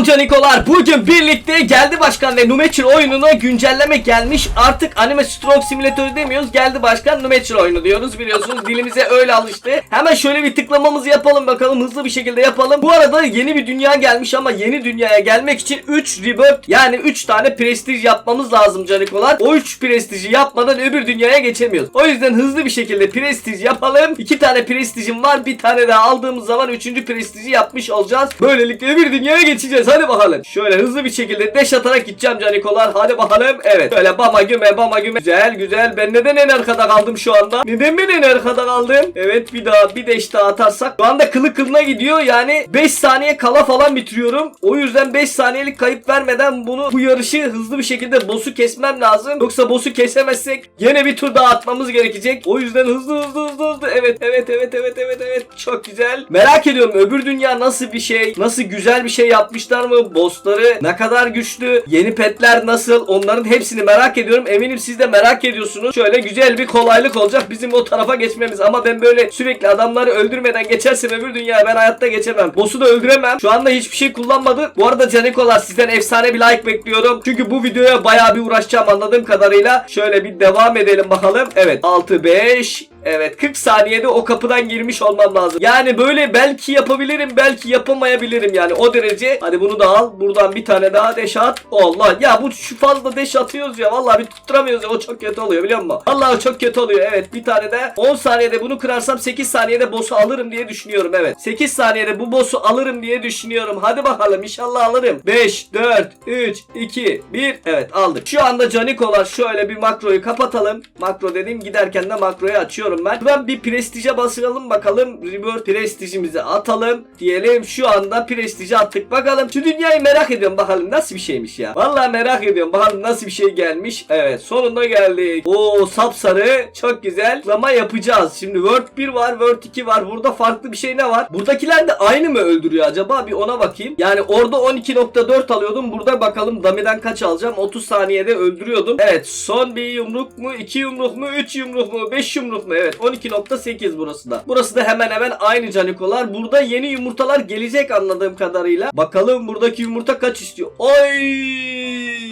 Selam canikolar. Bugün birlikte Geldi Başkan ve Numeçir oyununa güncelleme gelmiş. Artık Anime Stroke Simülatörü demiyoruz. Geldi Başkan Numeçir oyunu diyoruz. Biliyorsunuz dilimize öyle alıştı. Hemen şöyle bir tıklamamızı yapalım bakalım. Hızlı bir şekilde yapalım. Bu arada yeni bir dünya gelmiş ama yeni dünyaya gelmek için 3 rebirth yani 3 tane prestij yapmamız lazım canikolar. O 3 prestiji yapmadan öbür dünyaya geçemiyoruz. O yüzden hızlı bir şekilde prestij yapalım. 2 tane prestijim var. Bir tane daha aldığımız zaman 3. prestiji yapmış olacağız. Böylelikle öbür dünyaya geçeceğiz. Hadi bakalım. Şöyle hızlı bir şekilde deş atarak gideceğim canikolar. Hadi bakalım. Evet. Böyle bama güme bama güme. Güzel güzel. Ben neden en arkada kaldım şu anda? Neden ben en arkada kaldım? Evet bir daha bir deş daha atarsak. Şu anda kılı kılına gidiyor. Yani 5 saniye kala falan bitiriyorum. O yüzden 5 saniyelik kayıp vermeden bunu bu yarışı hızlı bir şekilde boss'u kesmem lazım. Yoksa boss'u kesemezsek yine bir tur daha atmamız gerekecek. O yüzden hızlı hızlı hızlı hızlı. Evet evet evet evet evet evet. Çok güzel. Merak ediyorum öbür dünya nasıl bir şey? Nasıl güzel bir şey yapmışlar mı? Boss'ları ne kadar güçlü? Yeni petler nasıl? Onların hepsini merak ediyorum. Eminim siz de merak ediyorsunuz. Şöyle güzel bir kolaylık olacak bizim o tarafa geçmemiz. Ama ben böyle sürekli adamları öldürmeden geçersem öbür dünyaya ben hayatta geçemem. Boss'u da öldüremem. Şu anda hiçbir şey kullanmadı. Bu arada Canikolar sizden efsane bir like bekliyorum. Çünkü bu videoya bayağı bir uğraşacağım anladığım kadarıyla. Şöyle bir devam edelim bakalım. Evet 6 5 Evet 40 saniyede o kapıdan girmiş olmam lazım. Yani böyle belki yapabilirim belki yapamayabilirim yani o derece. Hadi bunu da al. Buradan bir tane daha deş at. Allah ya bu şu fazla deş atıyoruz ya. Vallahi bir tutturamıyoruz ya. O çok kötü oluyor biliyor musun? Vallahi çok kötü oluyor. Evet bir tane de 10 saniyede bunu kırarsam 8 saniyede boss'u alırım diye düşünüyorum. Evet 8 saniyede bu boss'u alırım diye düşünüyorum. Hadi bakalım inşallah alırım. 5 4 3 2 1 Evet aldık. Şu anda canikolar şöyle bir makroyu kapatalım. Makro dediğim giderken de makroyu açıyorum ben. Buradan bir prestije basıralım bakalım. Rebirth prestijimizi atalım. Diyelim şu anda prestiji attık. Bakalım şu dünyayı merak ediyorum bakalım nasıl bir şeymiş ya. Vallahi merak ediyorum bakalım nasıl bir şey gelmiş. Evet sonunda geldik. Oo sapsarı çok güzel. Tıklama yapacağız. Şimdi Word 1 var Word 2 var. Burada farklı bir şey ne var? Buradakiler de aynı mı öldürüyor acaba? Bir ona bakayım. Yani orada 12.4 alıyordum. Burada bakalım damiden kaç alacağım? 30 saniyede öldürüyordum. Evet son bir yumruk mu? 2 yumruk mu? 3 yumruk mu? 5 yumruk mu? Evet 12.8 burası da. Burası da hemen hemen aynı canikolar. Burada yeni yumurtalar gelecek anladığım kadarıyla. Bakalım buradaki yumurta kaç istiyor? Oy!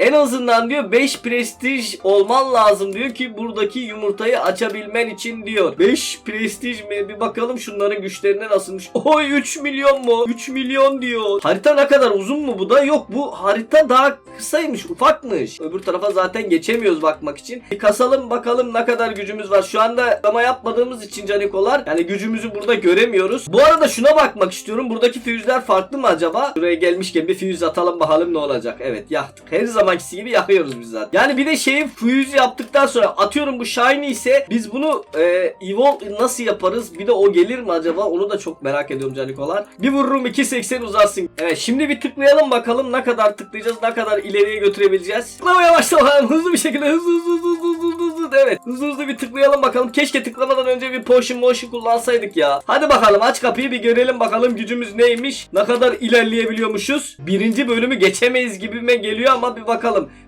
En azından diyor 5 prestij olman lazım diyor ki buradaki yumurtayı açabilmen için diyor. 5 prestij mi? Bir bakalım şunların güçlerine nasılmış. Oy 3 milyon mu? 3 milyon diyor. Harita ne kadar uzun mu bu da? Yok bu harita daha kısaymış, ufakmış. Öbür tarafa zaten geçemiyoruz bakmak için. Bir kasalım bakalım ne kadar gücümüz var. Şu anda ama yapmadığımız için canikolar yani gücümüzü burada göremiyoruz. Bu arada şuna bakmak istiyorum. Buradaki füzler farklı mı acaba? Buraya gelmişken bir füze atalım bakalım ne olacak. Evet yaktık. Her zamankisi gibi yakıyoruz biz zaten. Yani bir de şeyi füze yaptıktan sonra atıyorum bu shiny ise biz bunu e, evolve nasıl yaparız? Bir de o gelir mi acaba? Onu da çok merak ediyorum canikolar. Bir vururum 2.80 uzarsın. Evet şimdi bir tıklayalım bakalım ne kadar tıklayacağız ne kadar ileriye götürebileceğiz. Tıklamaya başla bakalım hızlı bir şekilde hızlı hızlı hızlı hızlı hızlı hızlı evet hızlı hızlı bir tıklayalım bakalım. Keşke tıklamadan önce bir potion motion kullansaydık ya. Hadi bakalım aç kapıyı bir görelim bakalım gücümüz neymiş. Ne kadar ilerleyebiliyormuşuz. Birinci bölümü geçemeyiz gibime geliyor ama bir bakalım.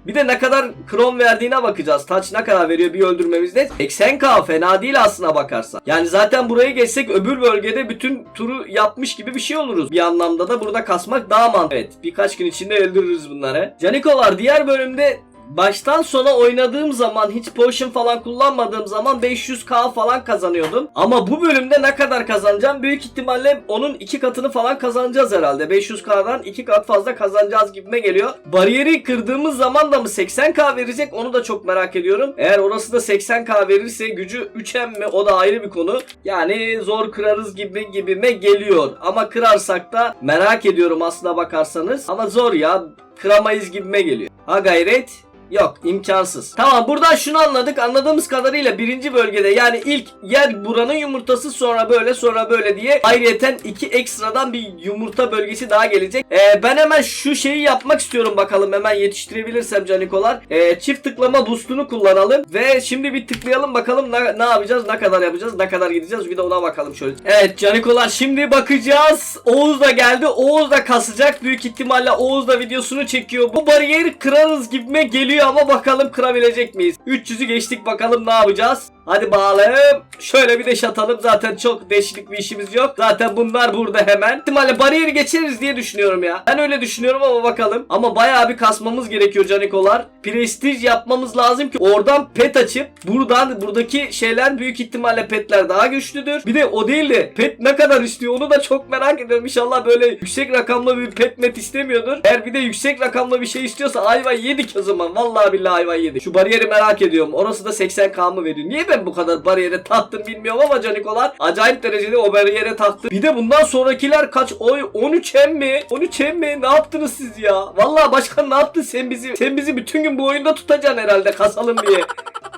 Bir de ne kadar kron verdiğine bakacağız. Taç ne kadar veriyor bir öldürmemizde. 80k fena değil aslına bakarsan. Yani zaten burayı geçsek öbür bölgede bütün turu yapmış gibi bir şey oluruz. Bir anlamda da burada kasmak daha mantıklı. Evet birkaç gün içinde öldürürüz bunları. Canikolar diğer bölümde Baştan sona oynadığım zaman hiç potion falan kullanmadığım zaman 500k falan kazanıyordum. Ama bu bölümde ne kadar kazanacağım? Büyük ihtimalle onun iki katını falan kazanacağız herhalde. 500k'dan iki kat fazla kazanacağız gibime geliyor. Bariyeri kırdığımız zaman da mı 80k verecek onu da çok merak ediyorum. Eğer orası da 80k verirse gücü 3M mi o da ayrı bir konu. Yani zor kırarız gibi gibime geliyor. Ama kırarsak da merak ediyorum aslına bakarsanız. Ama zor ya kıramayız gibime geliyor. Ha gayret. Yok imkansız. Tamam buradan şunu anladık. Anladığımız kadarıyla birinci bölgede yani ilk yer buranın yumurtası sonra böyle sonra böyle diye ayrıyeten iki ekstradan bir yumurta bölgesi daha gelecek. Ee, ben hemen şu şeyi yapmak istiyorum bakalım hemen yetiştirebilirsem canikolar. Ee, çift tıklama boostunu kullanalım ve şimdi bir tıklayalım bakalım ne, ne yapacağız ne kadar yapacağız ne kadar gideceğiz bir de ona bakalım şöyle. Evet canikolar şimdi bakacağız. Oğuz da geldi. Oğuz da kasacak. Büyük ihtimalle Oğuz da videosunu çekiyor. Bu bariyeri kırarız gibime geliyor ama bakalım kırabilecek miyiz? 300'ü geçtik bakalım ne yapacağız? Hadi bağlayalım. Şöyle bir de atalım. Zaten çok değişiklik bir işimiz yok. Zaten bunlar burada hemen. İhtimalle bariyeri geçeriz diye düşünüyorum ya. Ben öyle düşünüyorum ama bakalım. Ama bayağı bir kasmamız gerekiyor canikolar. Prestij yapmamız lazım ki oradan pet açıp buradan buradaki şeyler büyük ihtimalle petler daha güçlüdür. Bir de o değil de pet ne kadar istiyor onu da çok merak ediyorum. İnşallah böyle yüksek rakamlı bir pet met istemiyordur. Eğer bir de yüksek rakamlı bir şey istiyorsa ayva yedik o zaman. Vallahi billahi ayva yedik. Şu bariyeri merak ediyorum. Orası da 80k mı veriyor? Niye ben bu kadar bariyere taktım bilmiyorum ama canikolar acayip derecede o bariyere taktı. Bir de bundan sonrakiler kaç oy 13 hem mi? 13 hem mi? Ne yaptınız siz ya? Vallahi başkan ne yaptın sen bizi? Sen bizi bütün gün bu oyunda tutacaksın herhalde kasalım diye.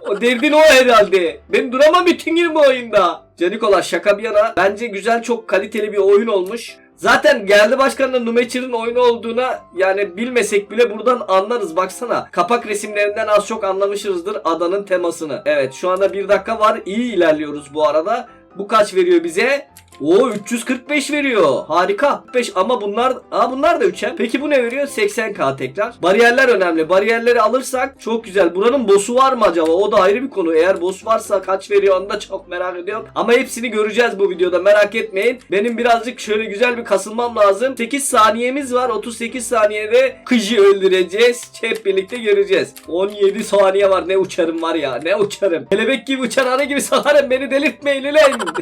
O derdin o herhalde. Ben duramam bütün gün bu oyunda. Canikola şaka bir yana bence güzel çok kaliteli bir oyun olmuş. Zaten geldi başkanla Numeçir'in oyunu olduğuna yani bilmesek bile buradan anlarız baksana. Kapak resimlerinden az çok anlamışızdır adanın temasını. Evet şu anda bir dakika var iyi ilerliyoruz bu arada. Bu kaç veriyor bize? Oo 345 veriyor. Harika. 5 ama bunlar Aa bunlar da 3'e. Peki bu ne veriyor? 80k tekrar. Bariyerler önemli. Bariyerleri alırsak çok güzel. Buranın boss'u var mı acaba? O da ayrı bir konu. Eğer boss varsa kaç veriyor onu da çok merak ediyorum. Ama hepsini göreceğiz bu videoda. Merak etmeyin. Benim birazcık şöyle güzel bir kasılmam lazım. 8 saniyemiz var. 38 saniyede Kıcı öldüreceğiz. Hep birlikte göreceğiz. 17 saniye var. Ne uçarım var ya. Ne uçarım. Kelebek gibi uçan arı gibi salarım. Beni delirtmeyin ulan.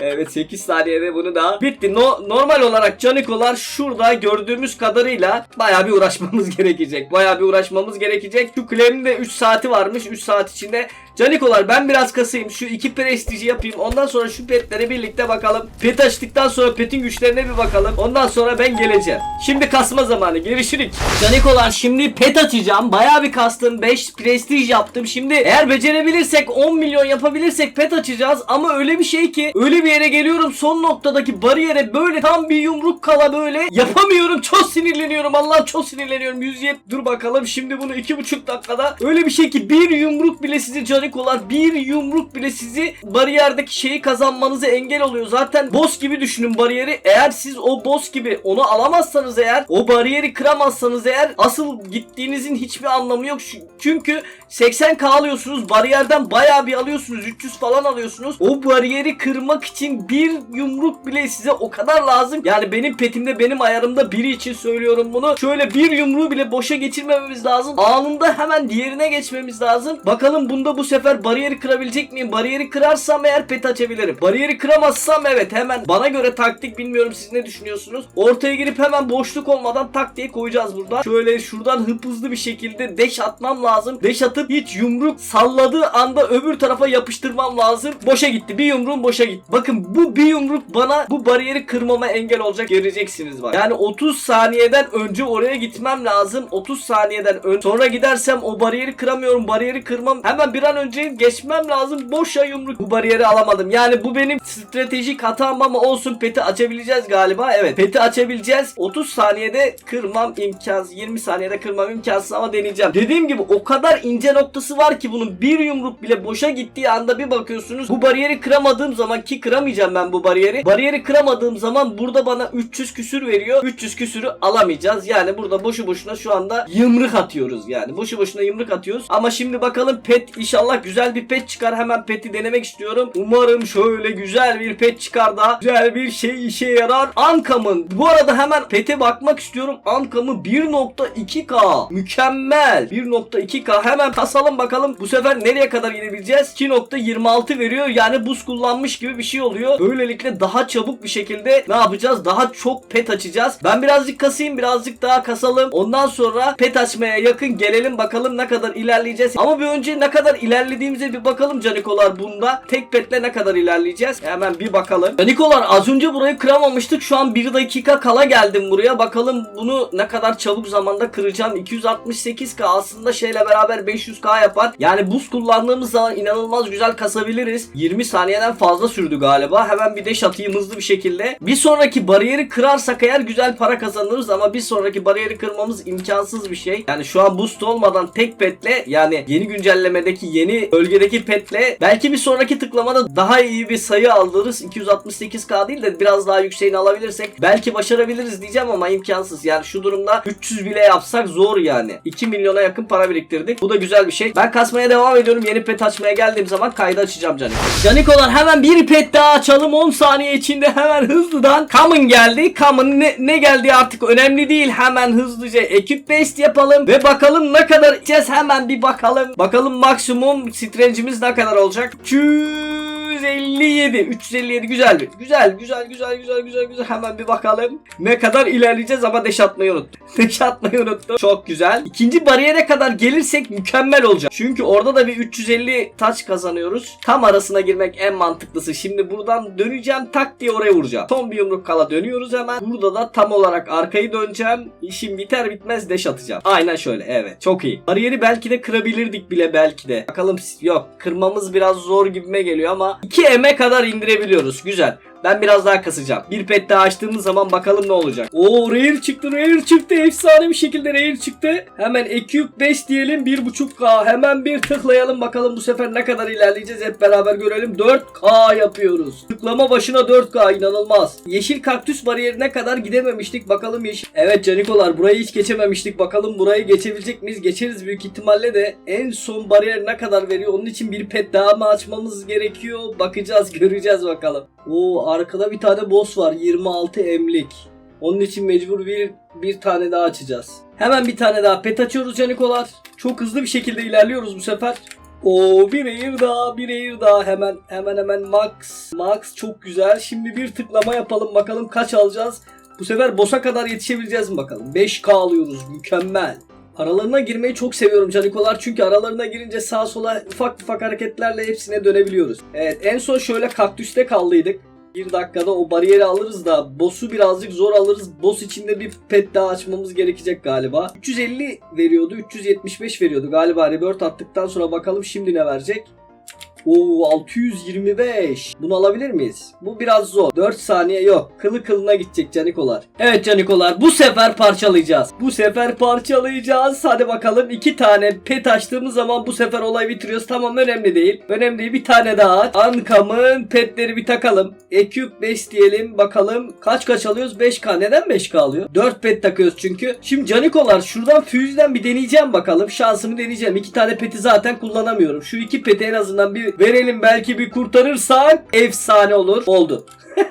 Evet 8 saniyede bunu da bitti. No, normal olarak canikolar şurada gördüğümüz kadarıyla bayağı bir uğraşmamız gerekecek. Bayağı bir uğraşmamız gerekecek. Şu klemin de 3 saati varmış. 3 saat içinde Canikolar ben biraz kasayım. Şu iki prestiji yapayım. Ondan sonra şu petlere birlikte bakalım. Pet açtıktan sonra petin güçlerine bir bakalım. Ondan sonra ben geleceğim. Şimdi kasma zamanı. Görüşürüz. Canikolar şimdi pet açacağım. Bayağı bir kastım. 5 prestij yaptım. Şimdi eğer becerebilirsek 10 milyon yapabilirsek pet açacağız. Ama öyle bir şey ki öyle bir yere geliyorum son noktadaki bariyere böyle tam bir yumruk kala böyle yapamıyorum. Çok sinirleniyorum. Allah çok sinirleniyorum. 107 dur bakalım. Şimdi bunu 2,5 dakikada öyle bir şey ki bir yumruk bile sizi canikolar bir yumruk bile sizi bariyerdeki şeyi kazanmanızı engel oluyor. Zaten boss gibi düşünün bariyeri. Eğer siz o boss gibi onu alamazsanız eğer o bariyeri kıramazsanız eğer asıl gittiğinizin hiçbir anlamı yok. Çünkü 80k alıyorsunuz bariyerden bayağı bir alıyorsunuz 300 falan alıyorsunuz. O bariyeri kırmak için bir yumruk bile size o kadar lazım. Yani benim petimde benim ayarımda biri için söylüyorum bunu. Şöyle bir yumruğu bile boşa geçirmememiz lazım. Anında hemen diğerine geçmemiz lazım. Bakalım bunda bu sefer bariyeri kırabilecek miyim? Bariyeri kırarsam eğer pet açabilirim. Bariyeri kıramazsam evet hemen bana göre taktik bilmiyorum siz ne düşünüyorsunuz? Ortaya girip hemen boşluk olmadan tak diye koyacağız burada. Şöyle şuradan hıp hızlı bir şekilde deş atmam lazım. Deş atıp hiç yumruk salladığı anda öbür tarafa yapıştırmam lazım. Boşa gitti. Bir yumruğum boşa gitti. Bakın bu bir yumruk bana bu bariyeri kırmama engel olacak. Göreceksiniz bak. Yani 30 saniyeden önce oraya gitmem lazım. 30 saniyeden ön sonra gidersem o bariyeri kıramıyorum. Bariyeri kırmam. Hemen bir an önce geçmem lazım. Boşa yumruk. Bu bariyeri alamadım. Yani bu benim stratejik hatam ama olsun peti açabileceğiz galiba. Evet peti açabileceğiz. 30 saniyede kırmam imkansız. 20 saniyede kırmam imkansız ama deneyeceğim. Dediğim gibi o kadar ince noktası var ki bunun bir yumruk bile boşa gittiği anda bir bakıyorsunuz. Bu bariyeri kıramadığım zaman ki kıramayacağım ben bu bariyeri. Bariyeri kıramadığım zaman burada bana 300 küsür veriyor. 300 küsürü alamayacağız. Yani burada boşu boşuna şu anda yımrık atıyoruz yani. Boşu boşuna yımrık atıyoruz. Ama şimdi bakalım pet inşallah güzel bir pet çıkar. Hemen peti denemek istiyorum. Umarım şöyle güzel bir pet çıkar da güzel bir şey işe yarar. Ankam'ın bu arada hemen pete bakmak istiyorum. Ankam'ın 1.2K mükemmel. 1.2K hemen kasalım bakalım. Bu sefer nereye kadar gidebileceğiz? 2.26 veriyor. Yani buz kullanmış gibi bir şey oluyor. Böylelikle daha çabuk bir şekilde ne yapacağız? Daha çok pet açacağız. Ben birazcık kasayım, birazcık daha kasalım. Ondan sonra pet açmaya yakın gelelim bakalım ne kadar ilerleyeceğiz. Ama bir önce ne kadar ilerlediğimize bir bakalım canikolar bunda. Tek petle ne kadar ilerleyeceğiz? Hemen bir bakalım. Canikolar az önce burayı kıramamıştık. Şu an 1 dakika kala geldim buraya. Bakalım bunu ne kadar çabuk zamanda kıracağım. 268k aslında şeyle beraber 500k yapar. Yani buz kullandığımız zaman inanılmaz güzel kasabiliriz. 20 saniyeden fazla sürdü galiba. Hemen bir de atayım hızlı bir şekilde. Bir sonraki bariyeri kırarsak eğer güzel para kazanırız ama bir sonraki bariyeri kırmamız imkansız bir şey. Yani şu an boost olmadan tek petle yani yeni güncellemedeki yeni yeni bölgedeki petle belki bir sonraki tıklamada daha iyi bir sayı aldırırız. 268k değil de biraz daha yükseğini alabilirsek belki başarabiliriz diyeceğim ama imkansız. Yani şu durumda 300 bile yapsak zor yani. 2 milyona yakın para biriktirdik. Bu da güzel bir şey. Ben kasmaya devam ediyorum. Yeni pet açmaya geldiğim zaman kaydı açacağım Canik. Canikolar hemen bir pet daha açalım. 10 saniye içinde hemen hızlıdan. Common geldi. Common ne, ne geldi artık önemli değil. Hemen hızlıca ekip base yapalım. Ve bakalım ne kadar içeceğiz. Hemen bir bakalım. Bakalım maksimum strange'imiz ne kadar olacak. 357. 357 güzel bir. Güzel güzel güzel güzel güzel güzel. Hemen bir bakalım. Ne kadar ilerleyeceğiz ama deş atmayı unuttum. deş unuttum. Çok güzel. İkinci bariyere kadar gelirsek mükemmel olacak. Çünkü orada da bir 350 taç kazanıyoruz. Tam arasına girmek en mantıklısı. Şimdi buradan döneceğim tak diye oraya vuracağım. Son bir yumruk kala dönüyoruz hemen. Burada da tam olarak arkayı döneceğim. İşim biter bitmez deş atacağım. Aynen şöyle evet çok iyi. Bariyeri belki de kırabilirdik bile belki de. Bakalım yok kırmamız biraz zor gibime geliyor ama 2 eme kadar indirebiliyoruz. Güzel. Ben biraz daha kasacağım. Bir pet daha açtığımız zaman bakalım ne olacak. Oo rare çıktı rare çıktı. Efsane bir şekilde rare çıktı. Hemen Equip 5 diyelim 1.5k. Hemen bir tıklayalım bakalım bu sefer ne kadar ilerleyeceğiz hep beraber görelim. 4k yapıyoruz. Tıklama başına 4k inanılmaz. Yeşil kaktüs bariyerine kadar gidememiştik. Bakalım yeşil. Evet canikolar burayı hiç geçememiştik. Bakalım burayı geçebilecek miyiz? Geçeriz büyük ihtimalle de. En son bariyer ne kadar veriyor? Onun için bir pet daha mı açmamız gerekiyor? Bakacağız göreceğiz bakalım. Oo arkada bir tane boss var 26 emlik. Onun için mecbur bir bir tane daha açacağız. Hemen bir tane daha pet açıyoruz canikolar. Çok hızlı bir şekilde ilerliyoruz bu sefer. Oo bir air daha bir air daha hemen hemen hemen max max çok güzel. Şimdi bir tıklama yapalım bakalım kaç alacağız. Bu sefer boss'a kadar yetişebileceğiz mi bakalım. 5k alıyoruz mükemmel. Aralarına girmeyi çok seviyorum canikolar çünkü aralarına girince sağa sola ufak ufak hareketlerle hepsine dönebiliyoruz. Evet en son şöyle kaktüste kaldıydık. Bir dakikada o bariyeri alırız da boss'u birazcık zor alırız. Boss içinde bir pet daha açmamız gerekecek galiba. 350 veriyordu 375 veriyordu galiba rebirth attıktan sonra bakalım şimdi ne verecek. Oo 625. Bunu alabilir miyiz? Bu biraz zor. 4 saniye yok. Kılı kılına gidecek canikolar. Evet canikolar bu sefer parçalayacağız. Bu sefer parçalayacağız. Hadi bakalım 2 tane pet açtığımız zaman bu sefer olay bitiriyoruz. Tamam önemli değil. Önemli. Bir tane daha. Ankam'ın petleri bir takalım. Equip 5 diyelim. Bakalım kaç kaç alıyoruz? 5K. Neden 5K alıyor? 4 pet takıyoruz çünkü. Şimdi canikolar şuradan füzden bir deneyeceğim bakalım. Şansımı deneyeceğim. 2 tane peti zaten kullanamıyorum. Şu iki peti en azından bir verelim belki bir kurtarırsak efsane olur. Oldu.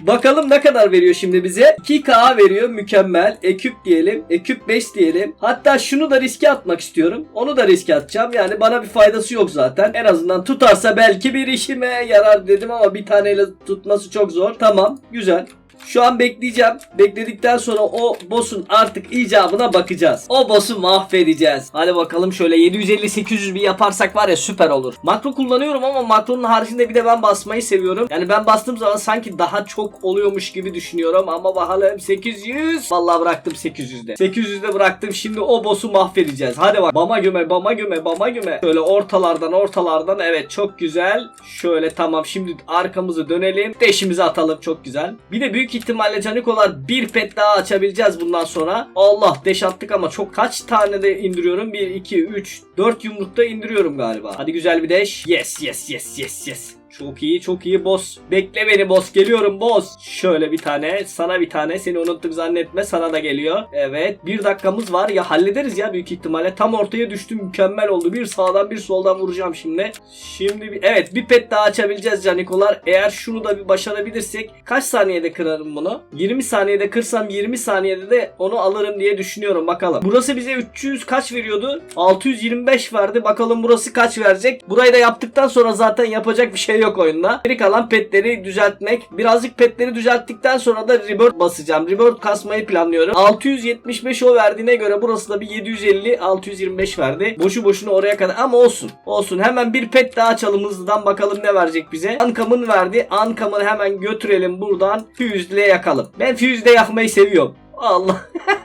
Bakalım ne kadar veriyor şimdi bize? 2K veriyor mükemmel. Eküp diyelim. Eküp 5 diyelim. Hatta şunu da riske atmak istiyorum. Onu da riske atacağım. Yani bana bir faydası yok zaten. En azından tutarsa belki bir işime yarar dedim ama bir taneyle tutması çok zor. Tamam güzel. Şu an bekleyeceğim. Bekledikten sonra o boss'un artık icabına bakacağız. O boss'u mahvedeceğiz. Hadi bakalım şöyle 750-800 bir yaparsak var ya süper olur. Makro kullanıyorum ama makronun haricinde bir de ben basmayı seviyorum. Yani ben bastığım zaman sanki daha çok oluyormuş gibi düşünüyorum ama bakalım 800. Vallahi bıraktım 800'de. 800'de bıraktım. Şimdi o boss'u mahvedeceğiz. Hadi bak. Bama göme, bama göme, bama göme. Şöyle ortalardan, ortalardan. Evet çok güzel. Şöyle tamam. Şimdi arkamızı dönelim. Deşimizi atalım. Çok güzel. Bir de büyük ihtimalle canikolar bir pet daha açabileceğiz bundan sonra. Allah deş attık ama çok kaç tane de indiriyorum? 1, 2, 3, 4 yumrukta indiriyorum galiba. Hadi güzel bir deş. Yes yes yes yes yes. Çok iyi çok iyi boss. Bekle beni boss geliyorum boss. Şöyle bir tane sana bir tane seni unuttuk zannetme sana da geliyor. Evet bir dakikamız var ya hallederiz ya büyük ihtimalle. Tam ortaya düştüm mükemmel oldu. Bir sağdan bir soldan vuracağım şimdi. Şimdi bir, evet bir pet daha açabileceğiz canikolar. Eğer şunu da bir başarabilirsek kaç saniyede kırarım bunu? 20 saniyede kırsam 20 saniyede de onu alırım diye düşünüyorum bakalım. Burası bize 300 kaç veriyordu? 625 verdi. Bakalım burası kaç verecek? Burayı da yaptıktan sonra zaten yapacak bir şey yok oyunda. Geri kalan petleri düzeltmek. Birazcık petleri düzelttikten sonra da rebirth basacağım. Rebirth kasmayı planlıyorum. 675 o verdiğine göre burası da bir 750 625 verdi. Boşu boşuna oraya kadar ama olsun. Olsun. Hemen bir pet daha açalım hızlıdan bakalım ne verecek bize. Ankam'ın verdi. Ankam'ı hemen götürelim buradan. Füzle yakalım. Ben füzle yakmayı seviyorum. Allah.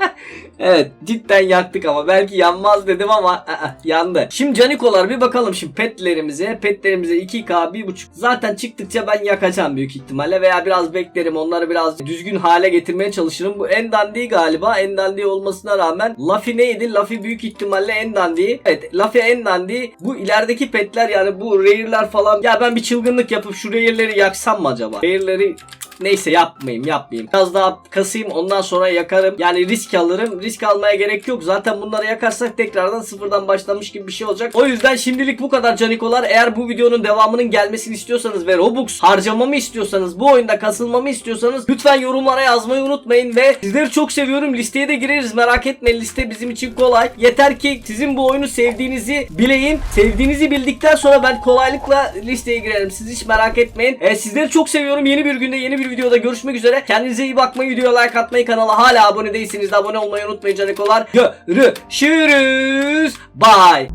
evet cidden yaktık ama belki yanmaz dedim ama aa, yandı. Şimdi canikolar bir bakalım şimdi petlerimize. Petlerimize 2K 1.5. Zaten çıktıkça ben yakacağım büyük ihtimalle veya biraz beklerim onları biraz düzgün hale getirmeye çalışırım. Bu en dandiği galiba. En dandiği olmasına rağmen Luffy neydi? Luffy büyük ihtimalle en dandiği. Evet Luffy en dandiği. Bu ilerideki petler yani bu rare'ler falan. Ya ben bir çılgınlık yapıp şu rare'leri yaksam mı acaba? Rare'leri Neyse yapmayayım yapmayayım. Biraz daha kasayım ondan sonra yakarım. Yani risk alırım. Risk almaya gerek yok. Zaten bunları yakarsak tekrardan sıfırdan başlamış gibi bir şey olacak. O yüzden şimdilik bu kadar canikolar. Eğer bu videonun devamının gelmesini istiyorsanız ve Robux harcamamı istiyorsanız bu oyunda kasılmamı istiyorsanız lütfen yorumlara yazmayı unutmayın ve sizleri çok seviyorum. Listeye de gireriz merak etmeyin. Liste bizim için kolay. Yeter ki sizin bu oyunu sevdiğinizi bileyim. Sevdiğinizi bildikten sonra ben kolaylıkla listeye girerim. Siz hiç merak etmeyin. E, sizleri çok seviyorum. Yeni bir günde yeni bir videoda görüşmek üzere. Kendinize iyi bakmayı, videoya like atmayı, kanala hala abone değilseniz de abone olmayı unutmayın canikolar. Görüşürüz. Bye.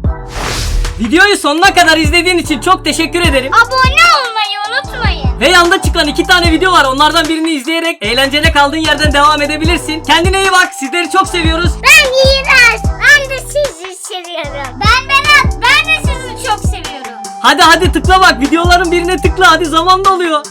Videoyu sonuna kadar izlediğin için çok teşekkür ederim. Abone olmayı unutmayın. Ve yanda çıkan iki tane video var. Onlardan birini izleyerek eğlencene kaldığın yerden devam edebilirsin. Kendine iyi bak. Sizleri çok seviyoruz. Ben İğrenç. Ben de sizi seviyorum. Ben Berat. Ben de sizi çok seviyorum. Hadi hadi tıkla bak. Videoların birine tıkla. Hadi zaman doluyor.